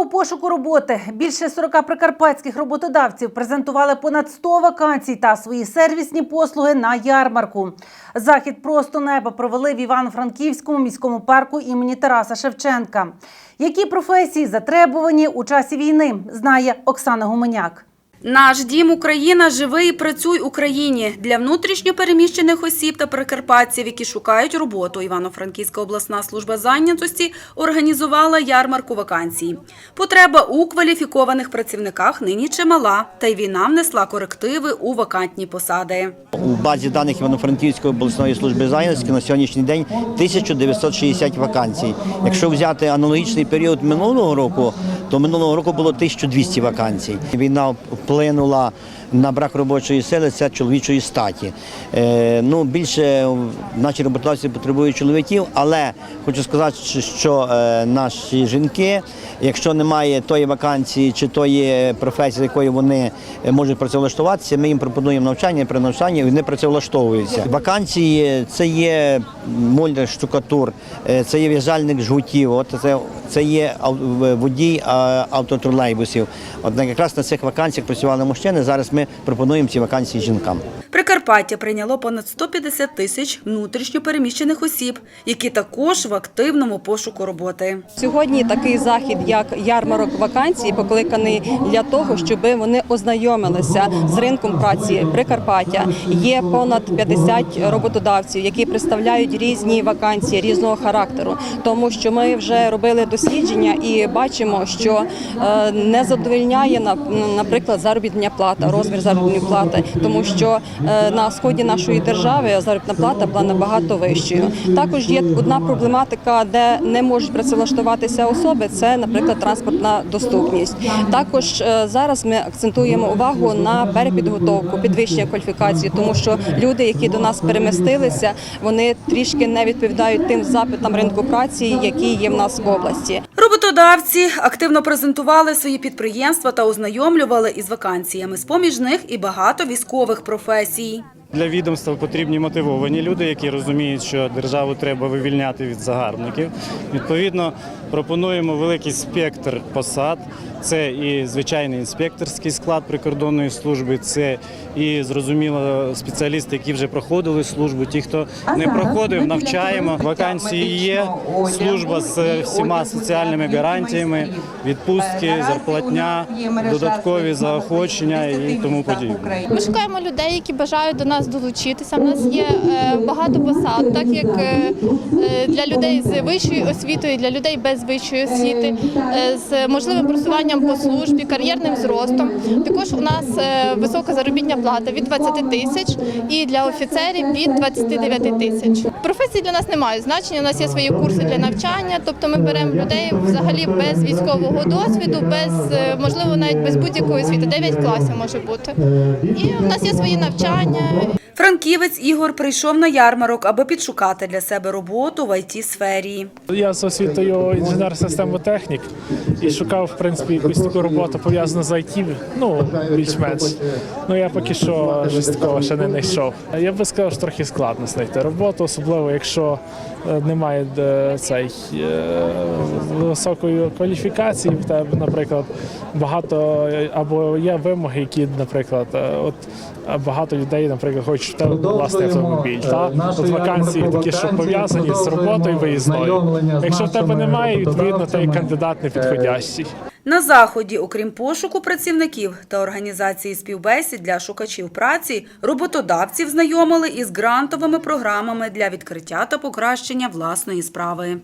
У пошуку роботи. Більше 40 прикарпатських роботодавців презентували понад 100 вакансій та свої сервісні послуги на ярмарку. Захід просто неба провели в Івано-Франківському міському парку імені Тараса Шевченка. Які професії затребувані у часі війни, знає Оксана Гуменяк. Наш дім Україна живий і працюй Україні для внутрішньо переміщених осіб та прикарпатців, які шукають роботу. Івано-Франківська обласна служба зайнятості організувала ярмарку вакансій. Потреба у кваліфікованих працівниках нині чимала, та й війна внесла корективи у вакантні посади. У базі даних Івано-Франківської обласної служби зайнятості на сьогоднішній день 1960 вакансій. Якщо взяти аналогічний період минулого року, то минулого року було 1200 вакансій. Війна вплинула на брак робочої сили, це чоловічої статі. Е, ну, більше наші роботодавці потребують чоловіків, але хочу сказати, що- е, наші жінки, якщо немає тої вакансії чи тої професії, з якою вони е, можуть працевлаштуватися, ми їм пропонуємо навчання при навчанні, вони працевлаштовуються. Вакансії це є мольдер, штукатур, це є в'язальник жгутів, от це, це є водій автотролейбусів. От якраз на цих вакансіях працювали мужчини. Зараз ми пропонуємо ці вакансії жінкам. Прикарпаття прийняло понад 150 тисяч внутрішньо переміщених осіб, які також в активному пошуку роботи. Сьогодні такий захід, як ярмарок вакансій, покликаний для того, щоб вони ознайомилися з ринком праці Прикарпаття. Є понад 50 роботодавців, які представляють різні вакансії різного характеру. Тому що ми вже робили дослідження і бачимо, що е, не задовольняє на- наприклад заробітня плата, розмір заробітної плати, тому що е, на сході нашої держави заробітна плата була набагато вищою. Також є одна проблематика, де не можуть працевлаштуватися особи. Це, наприклад, транспортна доступність. Також е, зараз ми акцентуємо увагу на перепідготовку, підвищення кваліфікації, тому що люди, які до нас перемістилися, вони трішки не відповідають тим запитам ринку праці, які є в нас в області. Роботодавці активно презентували свої підприємства та ознайомлювали із вакансіями. З-поміж них і багато військових професій. Для відомства потрібні мотивовані люди, які розуміють, що державу треба вивільняти від загарбників. Відповідно, пропонуємо великий спектр посад. Це і звичайний інспекторський склад прикордонної служби, це і зрозуміло спеціалісти, які вже проходили службу. Ті, хто не проходив, навчаємо. Вакансії є. Служба з всіма соціальними гарантіями, відпустки, зарплатня, додаткові заохочення і тому подібне. Ми шукаємо людей, які бажають до нас долучитися. У нас є е, багато посад, так як е, е, для людей з вищою освітою, для людей без вищої освіти, з можливим просуванням по службі, кар'єрним зростом. Також у нас висока заробітня плата від 20 тисяч і для офіцерів від 29 тисяч. Професії для нас немає значення. У нас є свої курси для навчання, тобто ми беремо людей взагалі без військового досвіду, без можливо навіть без будь-якої освіти. 9 класів може бути. І в нас є свої навчання. Франківець Ігор прийшов на ярмарок, аби підшукати для себе роботу в it сфері Я з освітою інженер-системотехнік і шукав, в принципі, якусь таку роботу пов'язану з IT, ну, більш-менш. Ну, я поки що щось такого ще не знайшов. Я би сказав, що трохи складно знайти роботу, особливо якщо е, немає е, цей, е, високої кваліфікації, в тебе, наприклад, багато або є вимоги, які, наприклад, от багато людей, наприклад, хочуть в тебе власний автомобіль. Та? От вакансії такі, що пов'язані з роботою виїзною. Якщо в тебе немає, відповідно, ти кандидат не підходящий. На заході, окрім пошуку працівників та організації співбесід для шукачів праці, роботодавців знайомили із грантовими програмами для відкриття та покращення власної справи.